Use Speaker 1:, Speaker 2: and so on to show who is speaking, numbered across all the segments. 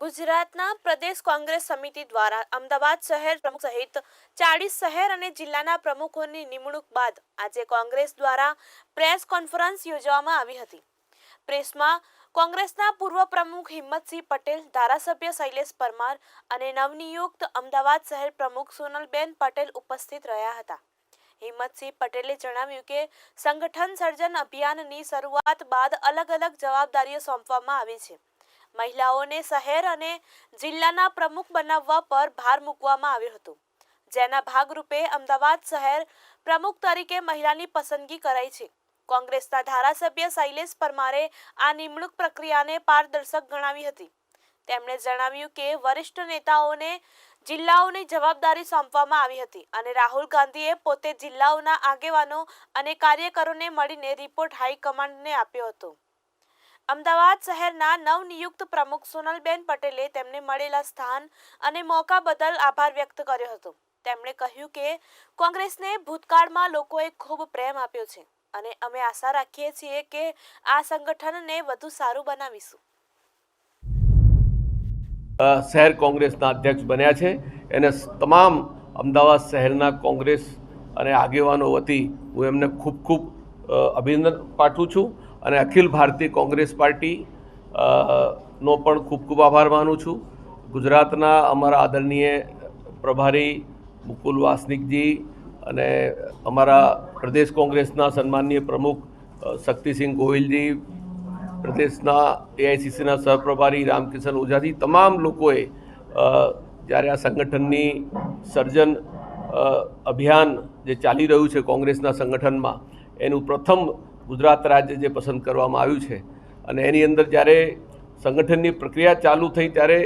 Speaker 1: ગુજરાતના પ્રદેશ કોંગ્રેસ સમિતિ દ્વારા અમદાવાદ શહેર પ્રમુખ સહિત ચાળીસ શહેર અને જિલ્લાના પ્રમુખોની નિમણૂક બાદ આજે કોંગ્રેસ દ્વારા પ્રેસ કોન્ફરન્સ યોજવામાં આવી હતી. પ્રેસમાં કોંગ્રેસના પૂર્વ પ્રમુખ હિંમતસિંહ પટેલ, ધારાસભ્ય શૈલેષ પરમાર અને નવનિયુક્ત અમદાવાદ શહેર પ્રમુખ સોનલબેન પટેલ ઉપસ્થિત રહ્યા હતા. હિંમતસિંહ પટેલે જણાવ્યું કે, સંગઠન સર્જન અભિયાનની શરૂઆત બાદ અલગ અલગ જવાબદારીઓ સોંપવામાં આવી છે. મહિલાઓને શહેર અને જિલ્લાના પ્રમુખ બનાવવા પર ભાર મૂકવામાં આવ્યો હતો. જેના ભાગરૂપે અમદાવાદ શહેર પ્રમુખ તરીકે મહિલાની પસંદગી કરાઈ છે. કોંગ્રેસના ધારાસભ્ય શૈલેષ પરમારે આ નિમણૂક પ્રક્રિયાને પારદર્શક ગણાવી હતી. તેમણે જણાવ્યું કે વરિષ્ઠ નેતાઓને જિલ્લાઓની જવાબદારી સોંપવામાં આવી હતી અને રાહુલ ગાંધીએ પોતે જિલ્લાઓના આગેવાનો અને કાર્યકરોને મળીને રિપોર્ટ હાઈકમાન્ડને આપ્યો હતો. અમદાવાદ શહેરના નવનિયુક્ત પ્રમુખ સોનલબેન પટેલે તેમને મળેલા સ્થાન અને મોકા બદલ આભાર વ્યક્ત કર્યો હતો. તેમણે કહ્યું કે, કોંગ્રેસને ભૂતકાળમાં લોકોએ ખૂબ પ્રેમ આપ્યો છે અને અમે આશા રાખીએ છીએ કે આ સંગઠનને વધુ સારું બનાવીશું.
Speaker 2: શહેર કોંગ્રેસના અધ્યક્ષ બન્યા છે. એને તમામ અમદાવાદ શહેરના કોંગ્રેસ અને આગેવાનો વતી હું એમને ખૂબ ખૂબ અભિનંદન પાઠવું છું. અને અખિલ ભારતીય કોંગ્રેસ પાર્ટી નો પણ ખૂબ ખૂબ આભાર માનું છું. ગુજરાતના અમારા આદરણીય પ્રભારી મુકુલ વાસનિકજી અને અમારા પ્રદેશ કોંગ્રેસના સન્માનીય પ્રમુખ શક્તિસિંહ ગોહિલજી, પ્રદેશના એઆઈસીસીના સહપ્રભારી રામકિશન ઓઝાજી, તમામ લોકોએ જ્યારે આ સંગઠનની સર્જન અભિયાન જે ચાલી રહ્યું છે કોંગ્રેસના સંગઠનમાં, એનું પ્રથમ ગુજરાત રાજ્ય જે પસંદ કરવામાં આવ્યું છે અને એની અંદર જ્યારે સંગઠનની પ્રક્રિયા ચાલુ થઈ ત્યારે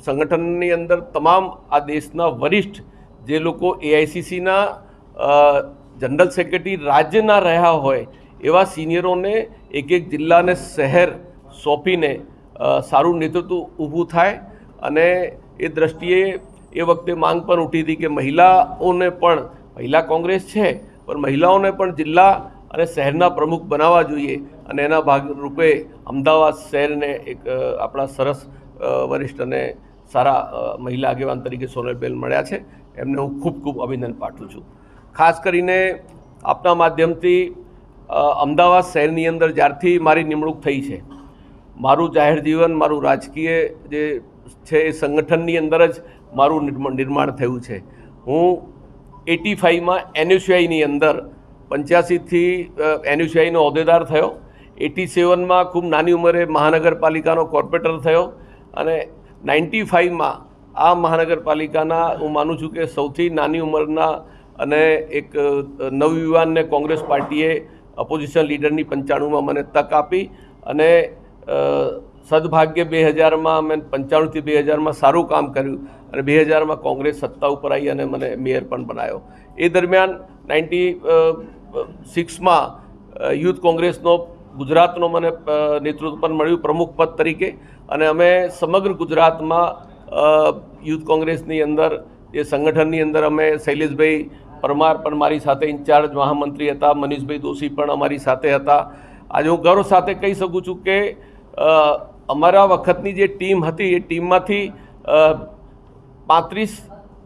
Speaker 2: સંગઠનની અંદર તમામ આ દેશના વરિષ્ઠ જે લોકો એઆઈસીસીના જનરલ સેક્રેટરી રાજ્યના રહ્યા હોય એવા સિનિયરોને એક એક જિલ્લાને શહેર સોંપીને સારું નેતૃત્વ ઊભું થાય અને એ દ્રષ્ટિએ એ વખતે માંગ પણ ઉઠી હતી કે મહિલાઓને પણ, મહિલા કોંગ્રેસ છે, પણ મહિલાઓને પણ જિલ્લા અને શહેરના પ્રમુખ બનાવવા જોઈએ અને એના ભાગરૂપે અમદાવાદ શહેરને એક આપણા સરસ વરિષ્ઠ અને સારા મહિલા આગેવાન તરીકે સોનલબેન મળ્યા છે. એમને હું ખૂબ ખૂબ અભિનંદન પાઠવું છું. ખાસ કરીને આપના માધ્યમથી અમદાવાદ શહેરની અંદર જ્યારથી મારી નિમણૂક થઈ છે, મારું જાહેર જીવન, મારું રાજકીય જે છે એ સંગઠનની અંદર જ મારું નિર્માણ નિર્માણ થયું છે. હું એટી ફાઇવમાં એનએસયુઆઈની અંદર પંચ્યાસીથી એનયુસીઆઈનો હોદ્દેદાર થયો. એટી સેવનમાં ખૂબ નાની ઉંમરે મહાનગરપાલિકાનો કોર્પોરેટર થયો અને નાઇન્ટી ફાઇવમાં આ મહાનગરપાલિકાના, હું માનું છું કે સૌથી નાની ઉંમરના અને એક નવયુવાનને કોંગ્રેસ પાર્ટીએ અપોઝિશન લીડરની પંચાણુંમાં મને તક આપી અને સદભાગ્ય બે હજારમાં મેં પંચાણુંથી બે હજારમાં સારું કામ કર્યું અને બે હજારમાં કોંગ્રેસ સત્તા ઉપર આવી અને મને મેયર પણ બનાવ્યો એ દરમિયાન નાઇન્ટી સિક્સમાં યુથ કોંગ્રેસનો, ગુજરાતનો મને નેતૃત્વ પણ મળ્યું પ્રમુખ પદ તરીકે. અને અમે સમગ્ર ગુજરાતમાં યુથ કોંગ્રેસની અંદર, એ સંગઠનની અંદર અમે શૈલેષભાઈ પરમાર પણ મારી સાથે ઇન્ચાર્જ, મહામંત્રી હતા, મનીષભાઈ દોશી પણ અમારી સાથે હતા. આજે હું ગૌરવ સાથે કહી શકું છું કે અમારા વખતની જે ટીમ હતી, એ ટીમમાંથી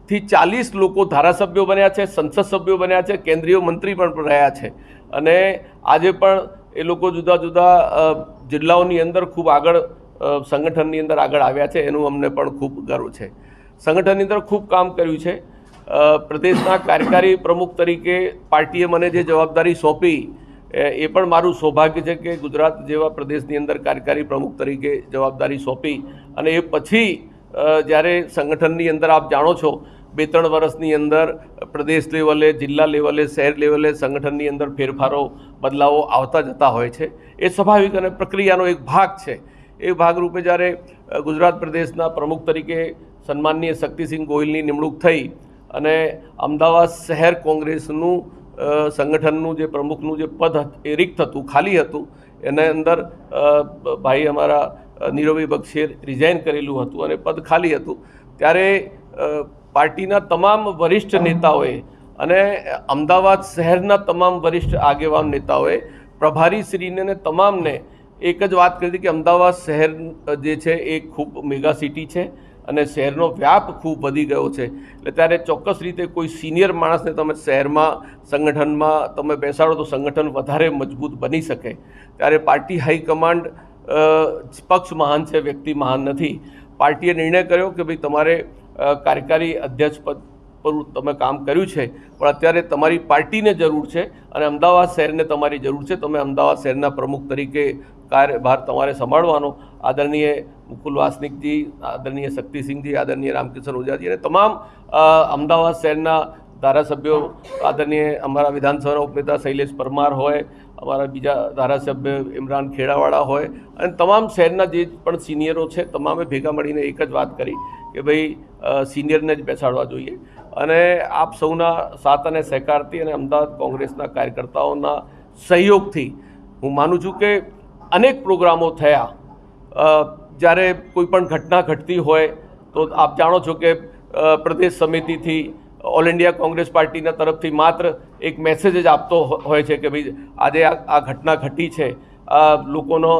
Speaker 2: પાંત્રીસથી ચાલીસ લોકો ધારાસભ્યો બન્યા છે, સંસદ સભ્યો બન્યા છે, કેન્દ્રીય મંત્રી પણ રહ્યા છે. અને આજે પણ એ લોકો જુદા જુદા જિલ્લાઓની અંદર ખૂબ આગળ સંગઠનની અંદર આગળ આવ્યા છે, એનું અમને પણ ખૂબ ગર્વ છે. સંગઠનની અંદર ખૂબ કામ કર્યું છે. પ્રદેશના કાર્યકારી પ્રમુખ તરીકે પાર્ટીએ મને જે જવાબદારી સોંપી, એ પણ મારું સૌભાગ્ય છે કે ગુજરાત જેવા પ્રદેશની અંદર કાર્યકારી પ્રમુખ તરીકે જવાબદારી સોંપી. અને એ પછી જ્યારે સંગઠનની અંદર આપ જાણો છો બે ત્રણ વર્ષની અંદર પ્રદેશ લેવલે, જિલ્લા લેવલે, શહેર લેવલે સંગઠનની અંદર ફેરફારો, બદલાવો આવતા જતા હોય છે. એ સ્વાભાવિક અને પ્રક્રિયાનો એક ભાગ છે. એ ભાગરૂપે જ્યારે ગુજરાત પ્રદેશના પ્રમુખ તરીકે સન્માનીય શક્તિસિંહ ગોહિલની નિમણૂક થઈ અને અમદાવાદ શહેર કોંગ્રેસનું સંગઠનનું જે પ્રમુખનું જે પદ એ રિક્ત હતું, ખાલી હતું, એને અંદર ભાઈ અમારા નીરવભાઈ બક્ષીએ રિઝાઇન કરેલું હતું અને પદ ખાલી હતું. ત્યારે પાર્ટીના તમામ વરિષ્ઠ નેતાઓએ અને અમદાવાદ શહેરના તમામ વરિષ્ઠ આગેવાન નેતાઓએ પ્રભારીશ્રીને ને તમામને એક જ વાત કરી હતી કે અમદાવાદ શહેર જે છે એ ખૂબ મેગા સિટી છે અને શહેરનો વ્યાપ ખૂબ વધી ગયો છે. એટલે ત્યારે ચોક્કસ રીતે કોઈ સિનિયર માણસને તમે શહેરમાં સંગઠનમાં તમે બેસાડો તો સંગઠન વધારે મજબૂત બની શકે. ત્યારે પાર્ટી હાઈકમાન્ડ પક્ષ મહાન છે, વ્યક્તિ મહાન નથી. પાર્ટીએ નિર્ણય કર્યો કે ભાઈ તમારે કાર્યકારી અધ્યક્ષ પદ પર તમે કામ કર્યું છે, પણ અત્યારે તમારી પાર્ટીને જરૂર છે અને અમદાવાદ શહેરને તમારી જરૂર છે. તમે અમદાવાદ શહેરના પ્રમુખ તરીકે કાર્યભાર તમારે સંભાળવાનો. આદરણીય મુકુલ વાસનિકજી, આદરણીય શક્તિસિંહજી, આદરણીય રામકિશન ઓઝાજી અને તમામ અમદાવાદ શહેરના ધારાસભ્યો આદરણીય અમારા વિધાનસભાના ઉપનેતા શૈલેષ પરમાર હોય, અમારા બીજા ધારાસભ્ય ઇમરાન ખેડાવાળા હોય, અને તમામ શહેરના જે પણ સિનિયરો છે, તમામે ભેગા મળીને એક જ વાત કરી કે ભાઈ સિનિયરને જ બેસાડવા જોઈએ. અને આપ સૌના સાથ અને સહકારથી અને અમદાવાદ કોંગ્રેસના કાર્યકર્તાઓના સહયોગથી હું માનું છું કે અનેક પ્રોગ્રામો થયા. જ્યારે કોઈ પણ ઘટના ઘટતી હોય, તો આપ જાણો છો કે પ્રદેશ સમિતિથી ઓલ ઇન્ડિયા કોંગ્રેસ પાર્ટીના તરફથી માત્ર એક મેસેજ જ આપતો હોય છે કે ભાઈ આજે આ ઘટના ઘટી છે. લોકોનો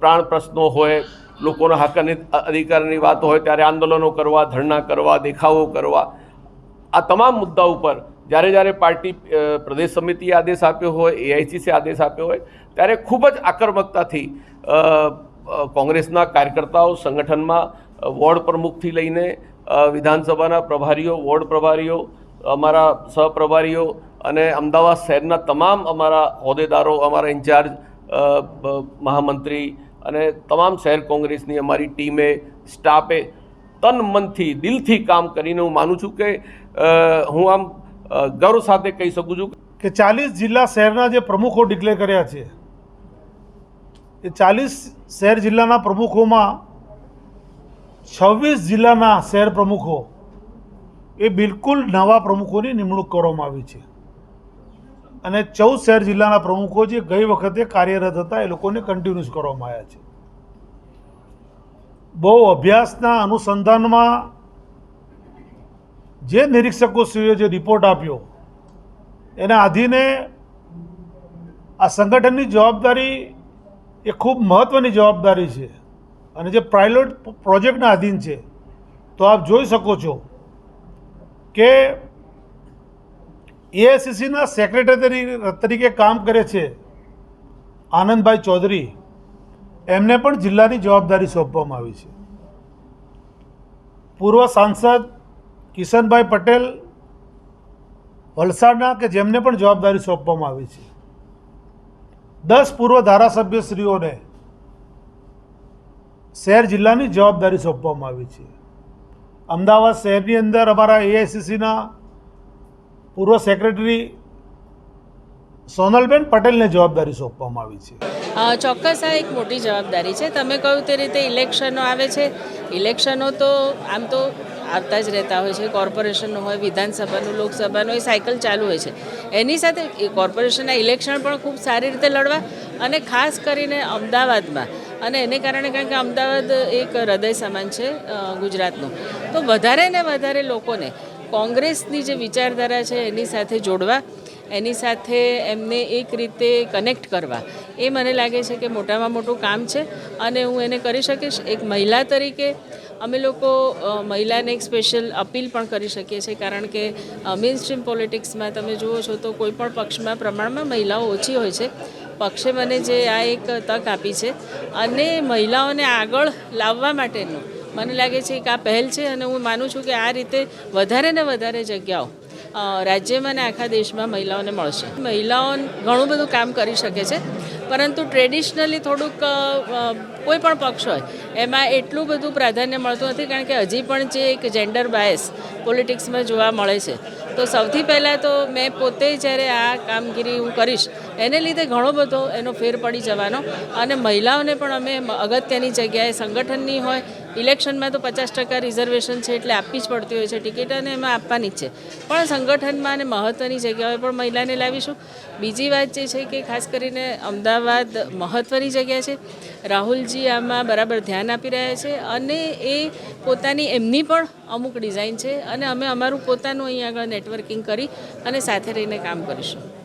Speaker 2: પ્રાણ પ્રશ્નો હોય, લોકોના હકની અધિકારની વાત હોય ત્યારે આંદોલનો કરવા, ધરણા કરવા, દેખાવો કરવા. આ તમામ મુદ્દા ઉપર જ્યારે જ્યારે પાર્ટી પ્રદેશ સમિતિએ આદેશ આપ્યો હોય એઆઈસીસી આદેશ આપ્યો હોય, ત્યારે ખૂબ જ આક્રમકતાથી કોંગ્રેસના કાર્યકર્તાઓ સંગઠનમાં વોર્ડ પ્રમુખથી લઈને વિધાનસભાના પ્રભારીઓ, વોર્ડ પ્રભારીઓ, અમારા સહપ્રભારીઓ અને અમદાવાદ શહેરના તમામ અમારા હોદ્દેદારો, અમારા ઇન્ચાર્જ મહામંત્રી અને તમામ શહેર કોંગ્રેસની અમારી ટીમે, સ્ટાફે તન મનથી, દિલથી કામ કરીને હું માનું છું કે હું આમ ગૌરવ સાથે કહી શકું છું
Speaker 3: કે ચાલીસ જિલ્લા શહેરના જે પ્રમુખો ડિક્લેર કર્યા છે એ ચાલીસ શહેર જિલ્લાના પ્રમુખોમાં છવ્વીસ જિલ્લાના શહેર પ્રમુખો એ બિલકુલ નવા પ્રમુખોની નિમણૂક કરવામાં આવી છે. અને ચૌદ શહેર જિલ્લાના પ્રમુખો જે ગઈ વખતે કાર્યરત હતા એ લોકોને કન્ટિન્યુસ કરવામાં આવ્યા છે. બહુ અભ્યાસના અનુસંધાનમાં જે નિરીક્ષકોશ્રીએ જે રિપોર્ટ આપ્યો, એના આધીને આ સંગઠનની જવાબદારી એ ખૂબ મહત્ત્વની જવાબદારી છે. અને જે પાયલોટ પ્રોજેક્ટના આધીન છે. તો આપ જોઈ શકો છો કે એઆઈસીસીના સેક્રેટરી તરીકે કામ કરે છે આનંદભાઈ ચૌધરી. એમને પણ જિલ્લાની જવાબદારી સોંપવામાં આવી છે. પૂર્વ સાંસદ કિશનભાઈ પટેલ વલસાડના કે જેમને પણ જવાબદારી સોંપવામાં આવી છે. દસ પૂર્વ ધારાસભ્યશ્રીઓને શહેર જિલ્લાની જવાબદારી સોંપવામાં આવી છે. અમદાવાદ શહેરની અંદર અમારા એઆઈસીસીના પૂર્વ સેક્રેટરી સોનલબેન પટેલને જવાબદારી સોંપવામાં આવી છે.
Speaker 4: ચોક્કસ આ એક મોટી જવાબદારી છે. તમે કહ્યું તે રીતે ઇલેક્શનો આવે છે. ઇલેક્શનો તો આમ તો આવતા જ રહેતા હોય છે. કોર્પોરેશનનું હોય, વિધાનસભાનું, લોકસભાનું, એ સાયકલ ચાલુ હોય છે. એની સાથે એ કોર્પોરેશનના ઇલેક્શન પણ ખૂબ સારી રીતે લડવા અને ખાસ કરીને અમદાવાદમાં. અને એને કારણે કારણ કે અમદાવાદ એક હૃદય સમાન છે ગુજરાતનું. તો વધારે ને વધારે લોકોને કોંગ્રેસની જે વિચારધારા છે એની સાથે જોડવા, એની સાથે એમને એક રીતે કનેક્ટ કરવા. એ મને લાગે છે કે મોટામાં મોટું કામ છે. અને હું એને કરી શકીશ. એક મહિલા તરીકે અમે લોકો મહિલાને એક સ્પેશિયલ અપીલ પણ કરી શકીએ છીએ, કારણ કે મેઇન સ્ટ્રીમ પોલિટિક્સમાં તમે જુઓ છો તો કોઈ પણ પક્ષમાં પ્રમાણમાં મહિલાઓ ઓછી હોય છે. પક્ષે મને જે આ એક તક આપી છે અને મહિલાઓને આગળ લાવવા માટેનું મને લાગે છે કે આ પહેલ છે અને હું માનું છું કે આ રીતે વધારે ને વધારે જગ્યાઓ રાજ્યમાં અને આખા દેશમાં મહિલાઓને મળશે. મહિલાઓ ઘણું બધું કામ કરી શકે છે. પરંતુ ટ્રેડિશનલી થોડુંક કોઈ પણ પક્ષ હોય, એમાં એટલું બધું પ્રાધાન્ય મળતું નથી કારણ કે હજી પણ જે એક જેન્ડર બાયસ પોલિટિક્સમાં જોવા મળે છે. તો સૌથી પહેલાં તો મેં પોતે જ્યારે આ કામગીરી હું કરીશ, એને લીધે ઘણો બધો એનો ફેર પડી જવાનો અને મહિલાઓને પણ અમે અગત્યની જગ્યાએ સંગઠનની હોય, ઇલેક્શનમાં તો પચાસ ટકા રિઝર્વેશન છે એટલે આપવી જ પડતી હોય છે, ટિકિટ અને એમાં આપવાની જ છે. પણ સંગઠનમાં અને મહત્ત્વની જગ્યાઓએ પણ મહિલાને લાવીશું. બીજી વાત જે છે કે ખાસ કરીને અમદાવાદ મહત્ત્વની જગ્યા છે. રાહુલજી આમાં બરાબર ધ્યાન આપી રહ્યા છે અને એ પોતાની એમની પણ અમુક ડિઝાઇન છે અને અમે અમારું પોતાનું અહીં આગળ નેટવર્કિંગ કરી અને સાથે રહીને કામ કરીશું.